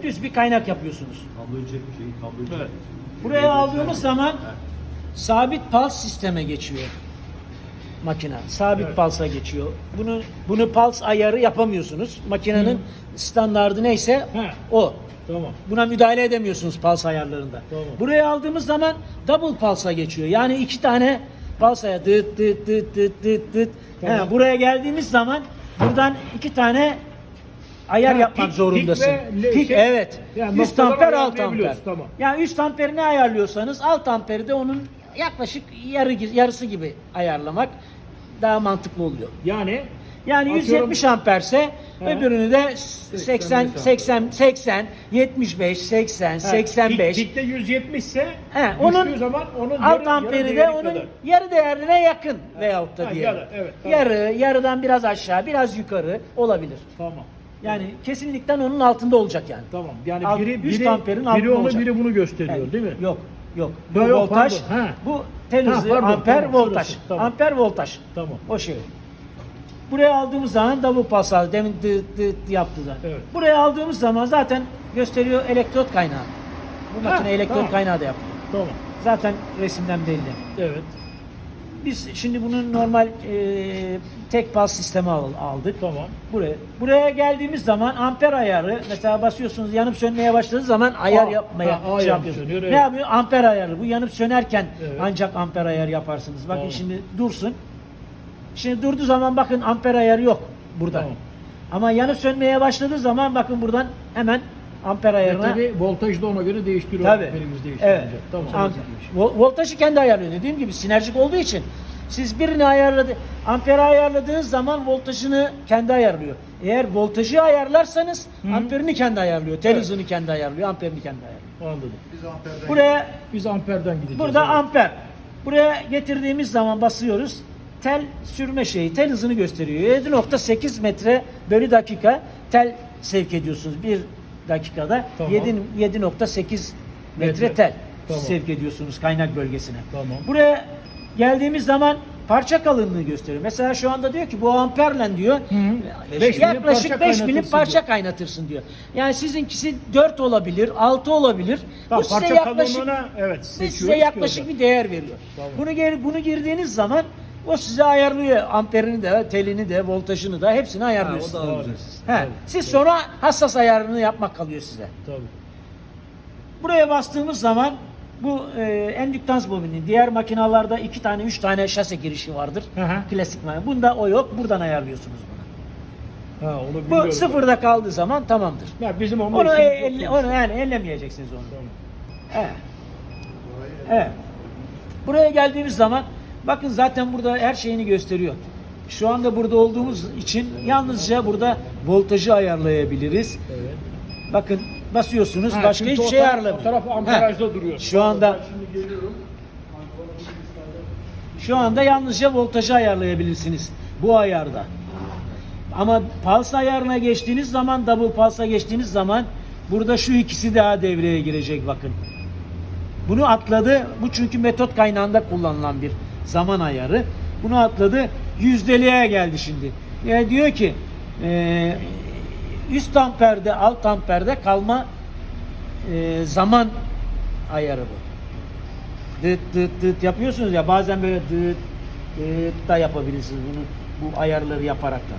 e, düz bir kaynak yapıyorsunuz. Kabloyu çek şeyi kabloyu çek. Evet. Buraya aldığımız zaman sabit pals sisteme geçiyor makine. Sabit Evet. palsa geçiyor. Bunu bunu pals ayarı yapamıyorsunuz. Makinenin standardı neyse He. o. Tamam. Buna müdahale edemiyorsunuz pals ayarlarında. Tamam. Buraya aldığımız zaman double pulse'a geçiyor. Yani iki tane pals ayarı dıt dıt dıt dıt dıt dıt. Tamam. He, buraya geldiğimiz zaman buradan iki tane ayar Ha, yapmak pik- zorundasın. pik ve le- Pik, şey- evet. Yani üst amper alt amper. tamam. Yani üst amperi ne ayarlıyorsanız alt amperi de onun yaklaşık yarı yarısı gibi ayarlamak daha mantıklı oluyor. Yani Yani Atıyorum- 170 amperse He. öbürünü de 80 80 80 75 80 ha, 85 pik- Pikte 170 ise He, düştüğü onun zaman onun alt yarı- yarı amperi de değeri onun kadar. yarı değerine yakın veyahut da Ha, diye. yarı, evet, tamam. Yarı, yarıdan biraz aşağı, biraz yukarı olabilir. Tamam. Yani kesinlikle onun altında olacak yani. Tamam. Yani Alt- biri üst biri, amperin biri altında onu olacak. biri bunu gösteriyor Evet. değil mi? Yok, yok. Bu Yok, yok, voltaj, pardon, he. bu tel Ha, hızı, pardon, amper, tamam, voltaj. şurası, tamam. Amper, voltaj. Tamam. O şey. Buraya aldığımız zaman pass aldı. Demin dıt dıt yaptı da. Evet. Buraya aldığımız zaman zaten gösteriyor elektrot kaynağı. Bu Ha, makine elektrot tamam. kaynağı da yapıyor. Tamam. Zaten resimden belli. Evet. Biz şimdi bunun normal e, tek pas sistemi al- aldık. Tamam. Buraya. Buraya geldiğimiz zaman amper ayarı mesela basıyorsunuz yanıp sönmeye başladığı zaman ayar yapmaya ha, şey yapıyorsunuz. sönüyor, Ne evet. yapıyor? Amper ayarı. Bu yanıp sönerken Evet. ancak amper ayarı yaparsınız. Bakın Tamam. şimdi dursun. Şimdi durduğu zaman bakın amper ayarı yok burada. Tamam. Ama yanıp sönmeye başladığı zaman bakın buradan hemen amper E ayarına tabi voltajı da ona göre değiştiriyor. Tabii. Amperimiz değiştirecek. Evet. Tamam. Am- Vo- voltajı kendi ayarlıyor. Dediğim gibi sinerjik olduğu için siz birini ayarladı, amperi ayarladığınız zaman voltajını kendi ayarlıyor. Eğer voltajı ayarlarsanız amperini kendi ayarlıyor. Tel Evet. hızını kendi ayarlıyor, amperini kendi ayarlıyor. Anladım. Buraya Biz amperden gideceğiz. burada evet. amper. Buraya getirdiğimiz zaman basıyoruz. Tel sürme şeyi, tel hızını gösteriyor. 7.8 metre bölü dakika tel sevk ediyorsunuz bir dakikada. Tamam. 7 7.8 metre tel Tamam. sevk ediyorsunuz kaynak bölgesine. Tamam. Buraya geldiğimiz zaman parça kalınlığı gösteriyor. Mesela şu anda diyor ki bu amperle diyor hı. Beş yaklaşık parça 5 milim parça diyor. kaynatırsın diyor. Yani sizinkisi 4 olabilir, 6 olabilir. Tamam, bu size parça yaklaşık evet size yaklaşık bir değer veriyor. Tamam. Bunu bunu girdiğiniz zaman o size ayarlıyor amperini de, telini de, voltajını da hepsini ayarlıyorsunuz. o da ücretsiz. He, Evet. Siz sonra hassas ayarını yapmak kalıyor size. Tabii. Buraya bastığımız zaman bu e, endüktans bobinin diğer makinalarda iki tane üç tane şase girişi vardır. Hı hı. Klasik makine. Bunda o yok. Buradan ayarlıyorsunuz bunu. Ha onu Bu biliyorum. sıfırda kaldığı zaman tamamdır. Ya bizim Onu, işimiz yok elle- onu yani ellemeyeceksiniz onu. Tamam. Evet. Evet. Buraya geldiğimiz zaman bakın zaten burada her şeyini gösteriyor. Şu anda burada olduğumuz için yalnızca burada voltajı ayarlayabiliriz. Evet. Bakın basıyorsunuz Ha, başka hiçbir şey ayarlamıyor. O taraf Ha. amperajda duruyor. Şu anda. Şu anda yalnızca voltajı ayarlayabilirsiniz bu ayarda. Ama pulse ayarına geçtiğiniz zaman, double pulse'a geçtiğiniz zaman burada şu ikisi daha devreye girecek bakın. Bunu atladı. Bu çünkü metot kaynağında kullanılan bir zaman ayarı. Bunu atladı. Yüzdeliğe geldi şimdi. Yani diyor ki e, üst amperde, alt amperde kalma e, zaman ayarı bu dıt dıt dıt yapıyorsunuz ya bazen böyle dıt dıt da yapabilirsiniz bunu bu ayarları yaparak da.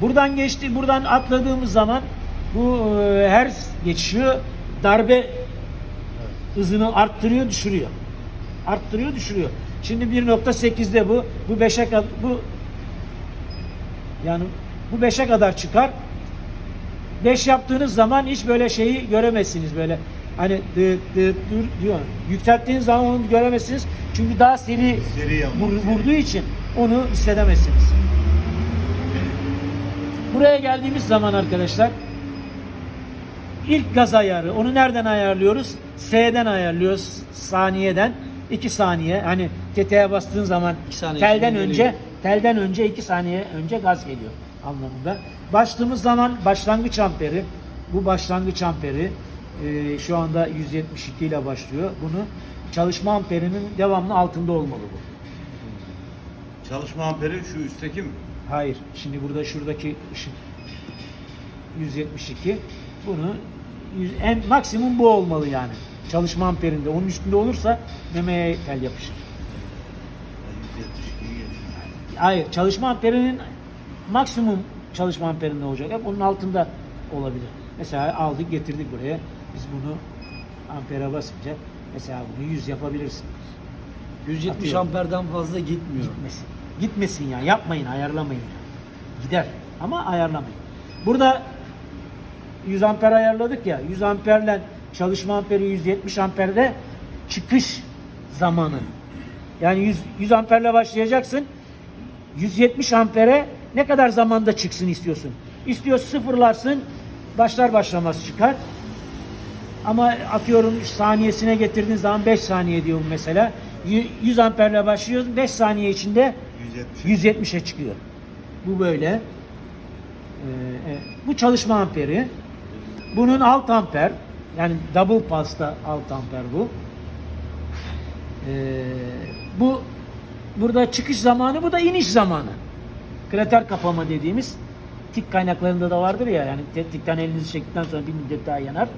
Buradan geçti, buradan atladığımız zaman bu e, her geçiyor darbe hızını arttırıyor, düşürüyor. Arttırıyor, düşürüyor. Şimdi 1.8'de bu, bu 5'e kadar bu yani bu 5'e kadar çıkar. 5 yaptığınız zaman hiç böyle şeyi göremezsiniz böyle. Hani dıt dıt dur diyor. Yükselttiğiniz zaman onu göremezsiniz. Çünkü daha seri, Seri vur- vurduğu için onu hissedemezsiniz. Buraya geldiğimiz zaman arkadaşlar ilk gaz ayarı. Onu nereden ayarlıyoruz? S'den ayarlıyoruz. Saniyeden. 2 saniye. Hani tetiğe bastığın zaman saniye telden önce geliyor. telden önce 2 saniye önce gaz geliyor anlamında. Başladığımız zaman başlangıç amperi. Bu başlangıç amperi e, şu anda 172 ile başlıyor. Bunu çalışma amperinin devamlı altında olmalı bu. Çalışma amperi şu üstteki mi? Hayır. Şimdi burada şuradaki ışık 172. Bunu en maksimum bu olmalı yani. Çalışma amperinde. Onun üstünde olursa memeye tel yapışır. 172 geçiyor. Hayır, çalışma amperinin maksimum çalışma amperinde olacak. Hep onun altında olabilir. Mesela aldık getirdik buraya. Biz bunu ampere basınca mesela bunu 100 yapabilirsin. 170 Atıyorum. amperden fazla gitmiyor. Gitmesin. Gitmesin ya. Yapmayın, ayarlamayın. Gider ama ayarlamayın. Burada 100 amper ayarladık ya. 100 amperle çalışma amperi 170 amperde çıkış zamanı. Yani 100, 100 amperle başlayacaksın. 170 ampere ne kadar zamanda çıksın istiyorsun? İstiyor sıfırlarsın. Başlar başlamaz çıkar. Ama atıyorum saniyesine getirdiğin zaman 5 saniye diyorum mesela. Y- 100 amperle başlıyoruz. 5 saniye içinde 170. 170'e çıkıyor. Bu böyle. Ee, evet. Bu çalışma amperi. Bunun alt amper. Yani double pulse'da alt amper bu. Ee, bu burada çıkış zamanı, bu da iniş zamanı. Krater kapama dediğimiz tik kaynaklarında da vardır ya yani te- tikten elinizi çektikten sonra bir müddet daha yanar.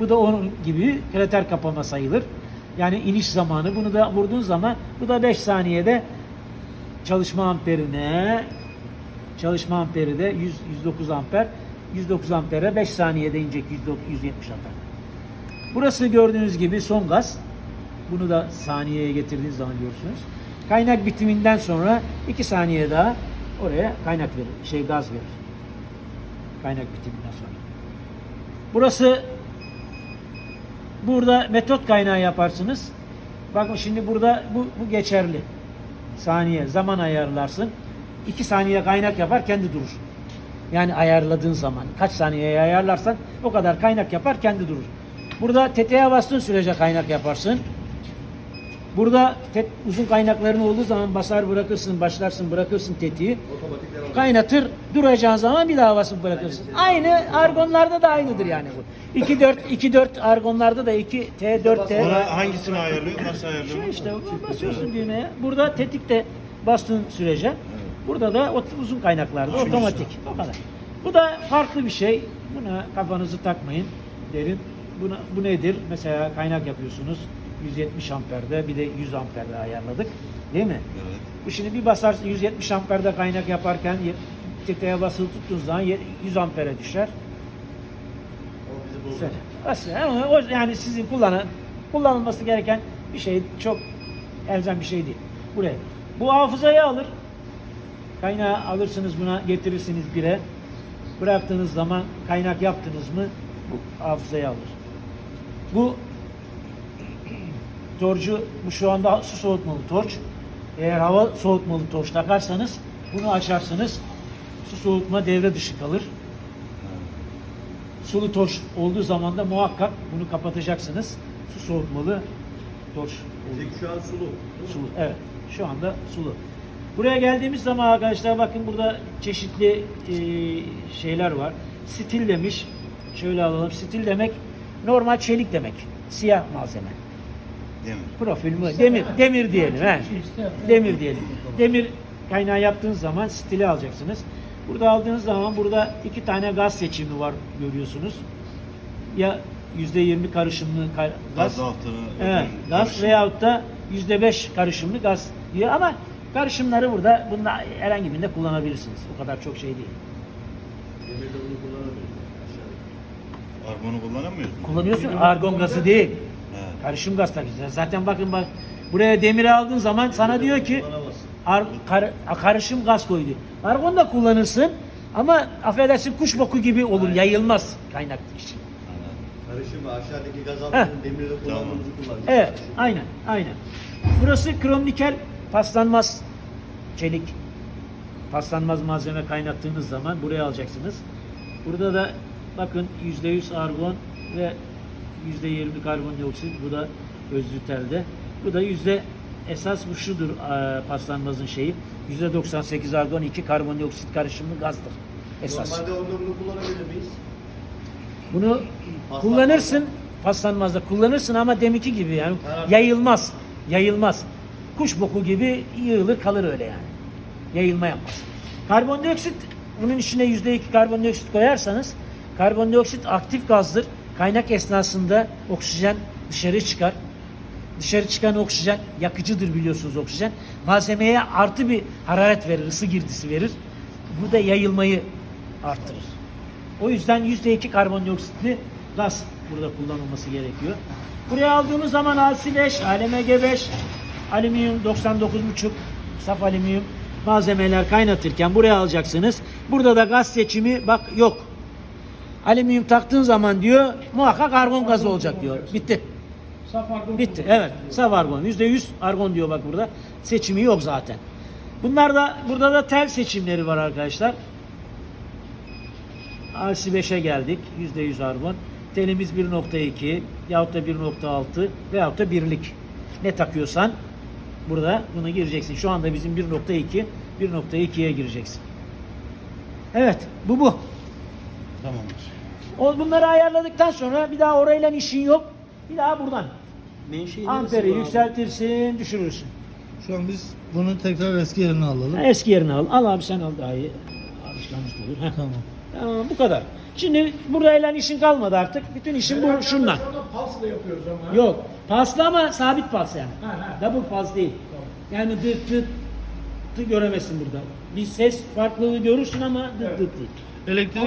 Bu da onun gibi krater kapama sayılır. Yani iniş zamanı. Bunu da vurduğun zaman bu da 5 saniyede çalışma amperine çalışma amperi de 100, 109 amper 109 ampere 5 saniyede inecek 109 170 amper. Burası gördüğünüz gibi son gaz. Bunu da saniyeye getirdiğiniz zaman görürsünüz. Kaynak bitiminden sonra 2 saniye daha oraya kaynak verir. Şey gaz verir. Kaynak bitiminden sonra. Burası burada metot kaynağı yaparsınız. Bakın şimdi burada bu, bu geçerli. Saniye zaman ayarlarsın. 2 saniye kaynak yapar kendi durur. Yani ayarladığın zaman kaç saniyeye ayarlarsan o kadar kaynak yapar kendi durur. Burada tetiğe bastığın sürece kaynak yaparsın. Burada tet, uzun kaynakların olduğu zaman basar bırakırsın, başlarsın bırakırsın tetiği. Kaynatır, duracağın zaman bir daha basıp bırakırsın. Aynı argonlarda da aynıdır yani bu. 2-4, 2-4 argonlarda da 2 T4 Ona T. hangisini ayarlıyor? Nasıl Şu ayarlıyor? işte basıyorsun düğmeye. Burada tetikte bastığın sürece. Burada da o uzun kaynaklarda otomatik. O kadar. Bu da farklı bir şey. Buna kafanızı takmayın derin. Buna, bu nedir? Mesela kaynak yapıyorsunuz. 170 amperde bir de 100 amperde ayarladık. Değil mi? Evet. Bu şimdi bir basarsın 170 amperde kaynak yaparken ye- tetiğe basılı tuttuğun zaman ye- 100 ampere düşer. Güzel. Aslında ama o yani sizin kullanan kullanılması gereken bir şey çok elzem bir şey değil. Buraya. Bu hafızayı alır. Kaynağı alırsınız buna getirirsiniz bire. Bıraktığınız zaman kaynak yaptınız mı bu hafızayı alır. Bu torcu bu şu anda su soğutmalı torç. Eğer hava soğutmalı torç takarsanız bunu açarsınız. Su soğutma devre dışı kalır. Sulu torç olduğu zaman da muhakkak bunu kapatacaksınız. Su soğutmalı torç. olduğu- şu an sulu. Sulu. Evet. Şu anda sulu. Buraya geldiğimiz zaman arkadaşlar bakın burada çeşitli e, şeyler var. Stil demiş. Şöyle alalım. Stil demek normal çelik demek. Siyah malzeme. Demir. Profil mi? Demir. Demir diyelim. He. Demir diyelim. Demir kaynağı yaptığınız zaman stili alacaksınız. Burada aldığınız zaman burada iki tane gaz seçimi var görüyorsunuz. Ya %20 karışımlı ka- gaz. Gaz altını. Evet, gaz veyahut da yüzde beş karışımlı gaz diyor ama karışımları burada bunda herhangi birinde kullanabilirsiniz. O kadar çok şey değil. Argonu kullanamıyoruz mu? Kullanıyorsun argon gazı değil. He. Karışım gaz takacağız. Zaten bakın bak buraya demiri aldığın zaman sana diyor ki ar, kar- karışım gaz koydu. Argon da kullanırsın ama affedersin kuş boku gibi olur yayılmaz kaynak için. Karışımı aşağıdaki gaz altının demiri de kullanmamızı kullanacağız. Evet, aynen, aynen. Burası krom nikel paslanmaz çelik. Paslanmaz malzeme kaynattığınız zaman buraya alacaksınız. Burada da bakın %100 argon ve %20 karbondioksit. Bu da özlü telde. Bu da yüzde esas bu şudur e, paslanmazın şeyi. %98 argon 2 karbondioksit karışımlı gazdır. Esas. Normalde onurunu kullanabilir miyiz? Bunu kullanırsın paslanmazda kullanırsın ama deminki gibi yani yayılmaz. Yayılmaz. Kuş boku gibi yığılır kalır öyle yani. Yayılma yapmaz. Karbondioksit bunun içine yüzde iki karbondioksit koyarsanız Karbondioksit aktif gazdır. Kaynak esnasında oksijen dışarı çıkar. Dışarı çıkan oksijen yakıcıdır biliyorsunuz oksijen. Malzemeye artı bir hararet verir, ısı girdisi verir. Bu da yayılmayı arttırır. O yüzden %2 karbondioksitli gaz burada kullanılması gerekiyor. Buraya aldığımız zaman ALSI5, ALMG5, alüminyum 99,5 saf alüminyum malzemeler kaynatırken buraya alacaksınız. Burada da gaz seçimi bak yok. Alüminyum taktığın zaman diyor muhakkak argon gazı olacak diyor. Bitti. Saf argon Bitti. Evet. Saf argon. %100 argon diyor bak burada. Seçimi yok zaten. Bunlar da burada da tel seçimleri var arkadaşlar. RC5'e geldik. %100 argon. Telimiz 1.2 yahut da 1.6 veyahut da birlik. Ne takıyorsan burada bunu gireceksin. Şu anda bizim 1.2 1.2'ye gireceksin. Evet. Bu bu. Tamamdır. O, bunları ayarladıktan sonra bir daha orayla işin yok. Bir daha buradan. Amperi yükseltirsin, düşürürsün. Şu an biz bunu tekrar eski yerine alalım. Eski yerine al. Al abi sen al daha iyi. Alışkanlık olur. Heh. Tamam. Tamam bu kadar. Şimdi burayla işin kalmadı artık. Bütün işin bu şunla. Sonra pulse ile yapıyoruz ama. Yok. Paslı ama sabit pas yani. Ha, ha. Double pas değil. Yani dıt dıt dıt göremezsin burada. Bir ses farklılığı görürsün ama dıt dıt değil. Elektrik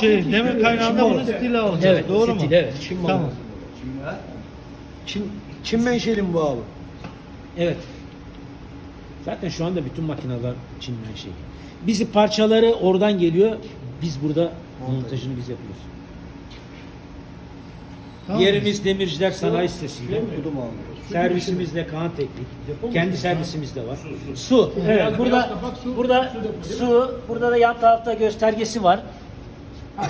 şey demir kaynağında oldu. stili alacağız. Evet. Doğru mu? stil, Evet. Tamam. Çin, Çin menşeli mi bu abi? Evet. Zaten şu anda bütün makineler Çin'den şey. Bizi parçaları oradan geliyor. Biz burada montajını biz yapıyoruz. Tamam. Yerimiz Demirciler Sanayi Sitesi'nde. Servisimizde Kaan Teknik. Kendi servisimizde var. Su. Evet. Burada su, burada su. Burada da yan tarafta göstergesi var.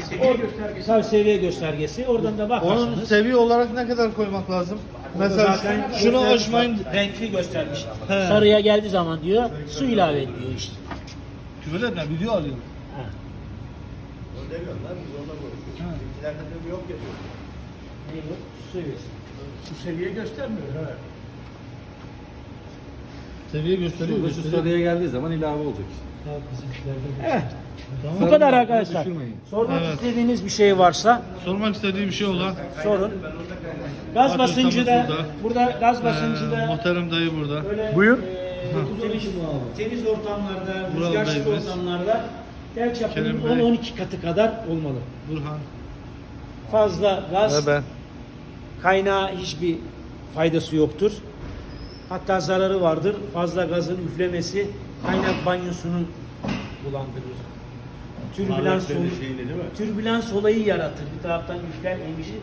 Seviye göstergesi. Tabii seviye göstergesi. Oradan da Onun bakarsanız. seviye olarak ne kadar koymak lazım? Burada Mesela zaten şunu aşmayın. Renkli göstermiş. He. Sarıya geldiği zaman diyor su ilave ediyor işte. Küfür etme video alıyorum. Ha. Onu demiyorum lan biz onunla konuşuyoruz. Bizimkilerde de yok yapıyor. Ne bu? Su seviyesi. Su seviye göstermiyor. Ha. Seviye gösteriyor. Şurada şu gösteriyor. sarıya geldiği zaman ilave olacak işte. Evet. Tamam. Bu kadar arkadaşlar. Düşürmeyin. Sormak Evet. istediğiniz bir şey varsa Sormak istediği bir şey olan. sorun. Gaz Bakın basıncı da burada. burada gaz basıncı Ee, da muhterem dayı burada. böyle Buyur. e, temiz, temiz ortamlarda, rüzgarsız ortamlarda tel çapının Kerim Bey. 10-12 katı kadar olmalı. Burhan. Fazla gaz Ve ben. Kaynağı hiçbir faydası yoktur. Hatta zararı vardır. Fazla gazın üflemesi kaynak banyosunu bulandırır. Türbülans, ol- şeyini değil mi? türbülans olayı yaratır. Bir taraftan üfler emici